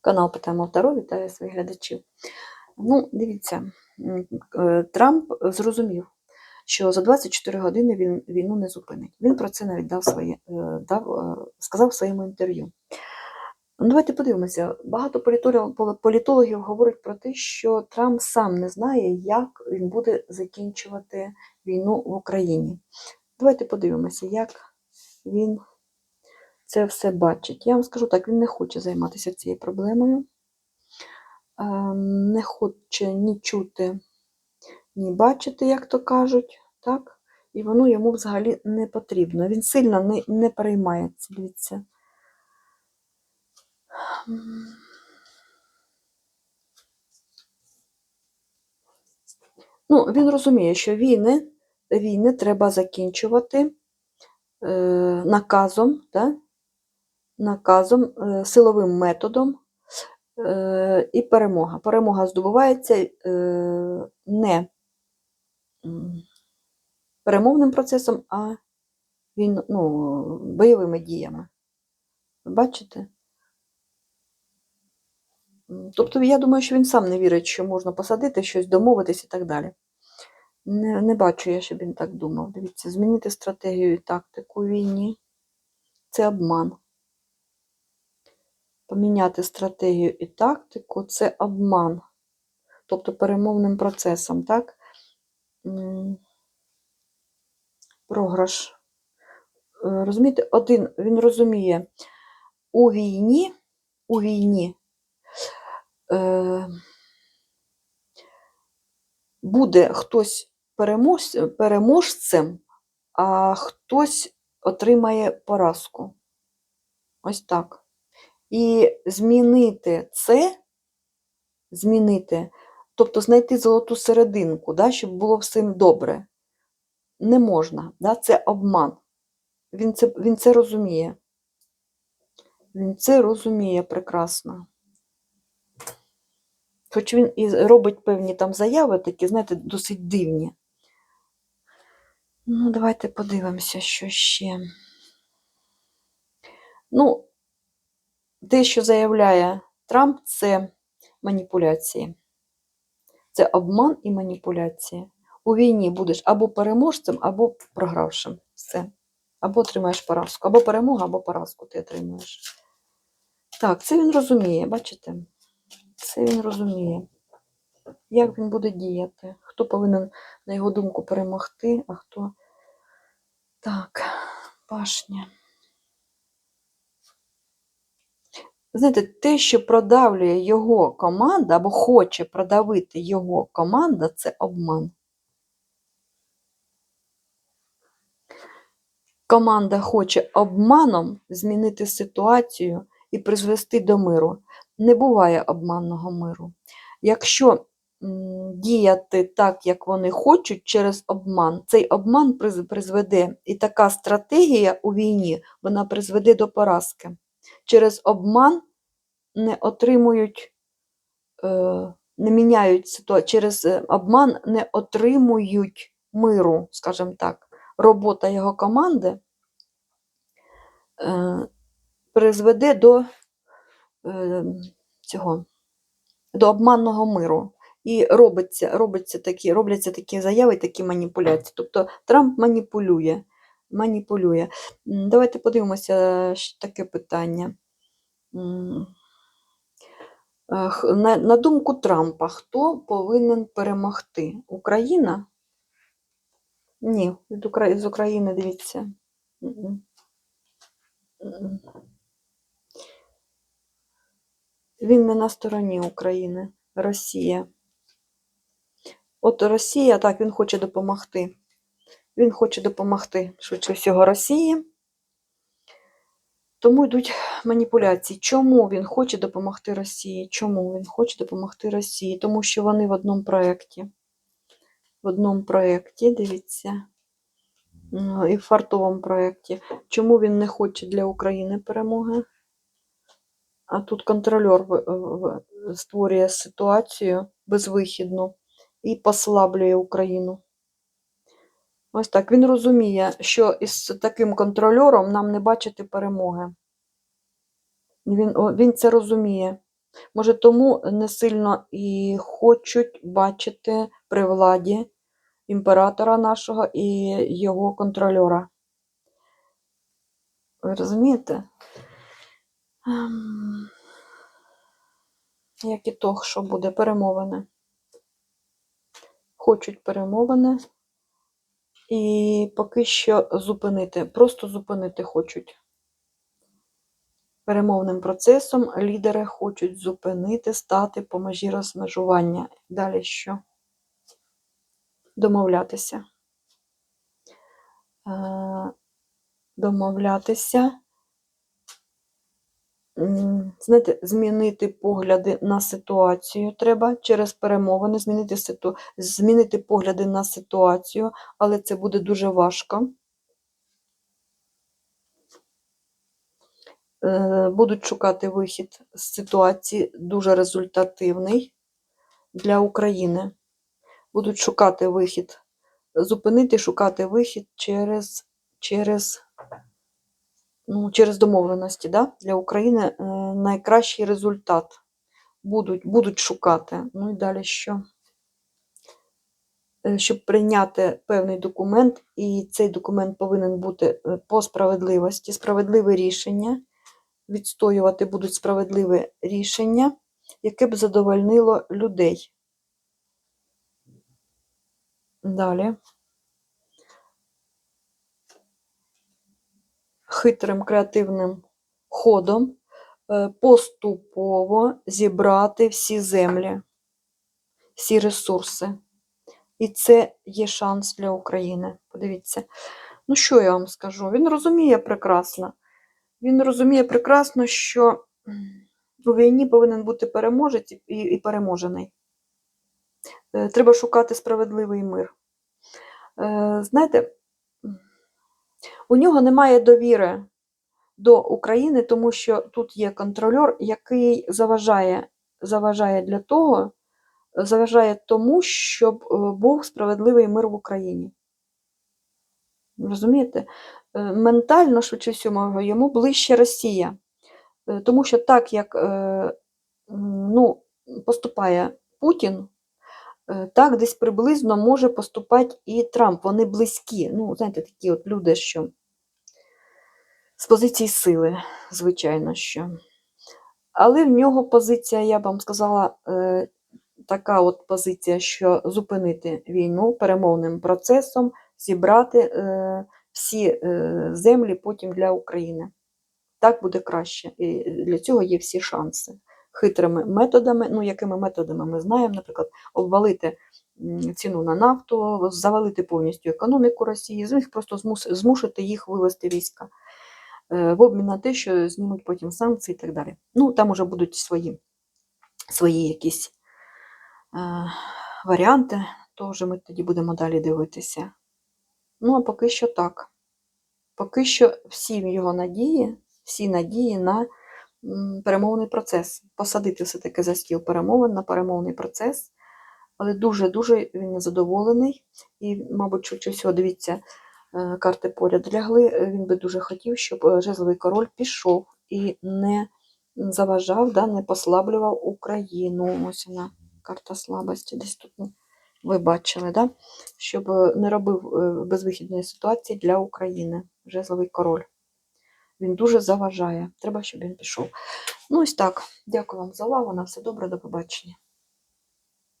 Канал Питаємо Таро вітає своїх глядачів. Ну, дивіться, е, Трамп зрозумів, що за 24 години він війну не зупинить. Він про це навіть дав своє, е, дав, е, сказав в своєму інтерв'ю. Ну, Давайте подивимося. Багато політологів говорять про те, що Трамп сам не знає, як він буде закінчувати війну в Україні. Давайте подивимося, як він це все бачить. Я вам скажу так, він не хоче займатися цією проблемою, Ем, не хоче ні чути, ні бачити, як то кажуть, так? І воно йому взагалі не потрібно. Він сильно не, не переймається, дивіться. Ну, він розуміє, що війни, війни треба закінчувати е, наказом, да? Наказом, е, силовим методом е, і перемога. Перемога здобувається е, не перемовним процесом, а він, ну, бойовими діями. Бачите? Тобто, я думаю, що він сам не вірить, що можна посадити щось, домовитись і так далі. Не, не бачу я, щоб він так думав. Дивіться, змінити стратегію і тактику війні це обман. Поміняти стратегію і тактику це обман. Тобто перемовним процесом, так? Програш. Е, Розумієте, один він розуміє, у війні, у війні е, буде хтось перемож, переможцем, а хтось отримає поразку. Ось так. І змінити це, змінити, тобто знайти золоту серединку, да, щоб було всім добре, не можна. Да, це обман. Він це, він це розуміє. Він це розуміє прекрасно. Хоч він і робить певні там заяви, такі, знаєте, досить дивні. Ну, давайте подивимося, що ще. Ну, те, що заявляє Трамп, це маніпуляції. Це обман і маніпуляції. У війні будеш або переможцем, або програвшим. Все. Або отримаєш поразку. Або перемогу, або поразку ти отримуєш. Так, це він розуміє, бачите? Це він розуміє. Як він буде діяти? Хто повинен, на його думку, перемогти, а хто. Так, башня. Знаєте, те, що продавлює його команда, або хоче продавити його команда, це обман. Команда хоче обманом змінити ситуацію і призвести до миру. Не буває обманного миру. Якщо діяти так, як вони хочуть, через обман, цей обман призведе, і така стратегія у війні, вона призведе до поразки. Через обман не отримують, е, не міняють ситуацію, через е, обман не отримують миру, скажімо так. Робота його команди е, призведе до цього, до обманного миру. І робиться, робиться такі, робляться такі заяви, такі маніпуляції. Тобто Трамп маніпулює. Маніпулює. Давайте подивимося таке питання. Е, На, думку Трампа, хто повинен перемогти? Україна? Ні, від з України дивіться. Він не на стороні України, Росія. От Росія, так, він хоче допомогти. Він хоче допомогти, швидше всього, Росії. Тому йдуть маніпуляції. Чому він хоче допомогти Росії? Чому він хоче допомогти Росії? Тому що вони в одному проєкті. В одному проєкті, дивіться, ну, і в фартовому проєкті. Чому він не хоче для України перемоги? А тут в- створює ситуацію безвихідну і послаблює Україну. Ось так. Він розуміє, що із таким контрольором нам не бачити перемоги. Він, він це розуміє. Може, тому не сильно і хочуть бачити при владі імператора нашого і його контрольора. Ви розумієте? Ем, Як і того, що буде перемовини. Хочуть перемовини. І поки що зупинити, просто зупинити хочуть. Перемовним процесом лідери хочуть зупинити, стати по межі розмежування. Далі що? Домовлятися. Е, Домовлятися. Знаєте, змінити погляди на ситуацію треба через перемовини, змінити, ситу... змінити погляди на ситуацію, але це буде дуже важко. Е, Будуть шукати вихід з ситуації дуже результативний для України. Будуть шукати вихід, зупинити, шукати вихід через, через, ну, через домовленості. Да? Для України е, найкращий результат. Будуть, будуть шукати. Ну і далі що? Е, Щоб прийняти певний документ, і цей документ повинен бути е, по справедливості, справедливе рішення. Відстоювати будуть справедливе рішення, яке б задовольнило людей. Далі. Хитрим креативним ходом е, поступово зібрати всі землі, всі ресурси. І це є шанс для України. Подивіться. Ну, що я вам скажу? Він розуміє прекрасно. Він розуміє прекрасно, що у війні повинен бути переможець і, переможений. Е, Треба шукати справедливий мир. Е, Знаєте, у нього немає довіри до України, тому що тут є контрольор, який заважає, заважає для того, заважає тому, щоб е, був справедливий мир в Україні. Розумієте? Е, Ментально, швидше всього, йому ближче Росія. Е, Тому що так, як ну, поступає Путін, так десь приблизно може поступати і Трамп. Вони близькі. Ну, знаєте, такі от люди, що з позиції сили, звичайно, що. Але в нього позиція, я б вам сказала, е, така от позиція, що зупинити війну перемовним процесом, зібрати е, всі е, землі потім для України. Так буде краще. І для цього є всі шанси. Хитрими методами, ну якими методами ми знаємо, наприклад, обвалити ціну на нафту, завалити повністю економіку Росії, з них просто змусити їх вивести війська е, в обмін на те, що знімуть потім санкції і так далі. Ну, там уже будуть свої, свої якісь е, варіанти, то вже ми тоді будемо далі дивитися. Ну, а поки що так. Поки що всі його надії, всі надії на перемовний процес. Посадити все-таки за стіл перемовин на перемовний процес. Але дуже-дуже він незадоволений. І, мабуть, швидше всього, дивіться, е, карти поряд лягли. Він би дуже хотів, щоб е, жезловий король пішов і не заважав, да, не послаблював Україну. Ось вона, карта слабості, десь тут ну, ви бачили, да? щоб е, не робив безвихідної ситуації для України. Жезловий король. Він дуже заважає. Треба, щоб він пішов. Ну, ось так. Дякую вам за увагу. На все добре, до побачення.